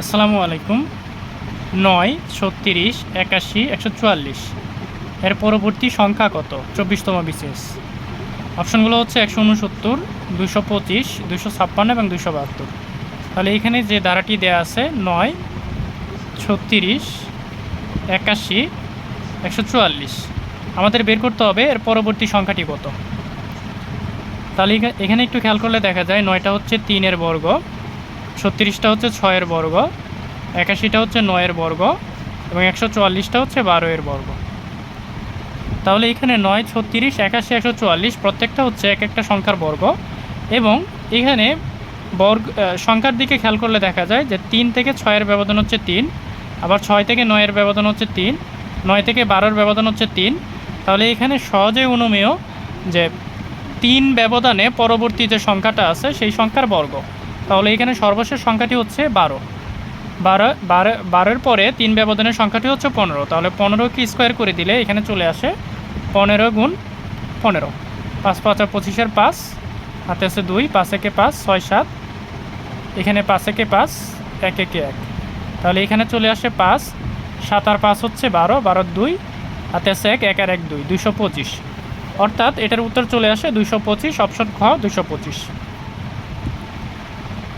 আসসালামু আলাইকুম। নয়, ছত্রিশ, একাশি, একশো চুয়াল্লিশ। এর পরবর্তী সংখ্যা কত? চব্বিশতম বিশেষ অপশনগুলো হচ্ছে একশো উনসত্তর দুশো পঁচিশ দুশো ছাপ্পান্ন এবং দুশো বাহাত্তর। তাহলে এখানে যে ধারাটি দেয়া আছে, নয়, ছত্রিশ, একাশি, একশো চুয়াল্লিশ। আমাদের বের করতে হবে, এর পরবর্তী সংখ্যাটি কত? তাহলে এখা- এখানে একটু খেয়াল করলে দেখা যায়, নয়টা হচ্ছে তিনের বর্গ। ছত্রিশটা হচ্ছে ছয়ের বর্গ, একাশিটা হচ্ছে নয়ের বর্গ এবং একশো চুয়াল্লিশটা হচ্ছে বারোয়ের বর্গ। তাহলে এখানে নয়, ছত্রিশ, একাশি, একশো চুয়াল্লিশ প্রত্যেকটা হচ্ছে এক একটা সংখ্যার বর্গ এবং এখানে বর্গ সংখ্যার দিকে খেয়াল করলে দেখা যায় যে তিন থেকে ছয়ের ব্যবধান হচ্ছে তিন, আবার ছয় থেকে নয়ের ব্যবধান হচ্ছে তিন, নয় থেকে বারোর ব্যবধান হচ্ছে তিন। তাহলে এখানে সহজে অনুমেয় যে তিন ব্যবধানে পরবর্তী যে সংখ্যাটা আছে সেই সংখ্যার বর্গ। তাহলে এখানে সর্বশেষ সংখ্যাটি হচ্ছে বারো। বারো বারো, বারোর পরে তিন ব্যবধানের সংখ্যাটি হচ্ছে পনেরো। তাহলে পনেরোকে স্কোয়ার করে দিলে এখানে চলে আসে পনেরো গুণ পনেরো। পাঁচ পাঁচ আর পঁচিশের পাঁচ, হাতে আছে দুই, পাঁচ একে পাঁচ, ছয়, সাত। এখানে পাঁচ একে পাঁচ, এক একে এক। তাহলে এখানে চলে আসে পাঁচ, সাত আর পাঁচ হচ্ছে বারো, বারোর দুই, হাতে আছে এক এক আর এক দুই দুশো পঁচিশ। অর্থাৎ এটার উত্তর চলে আসে দুশো পঁচিশ, অপশন খ দুশো পঁচিশ।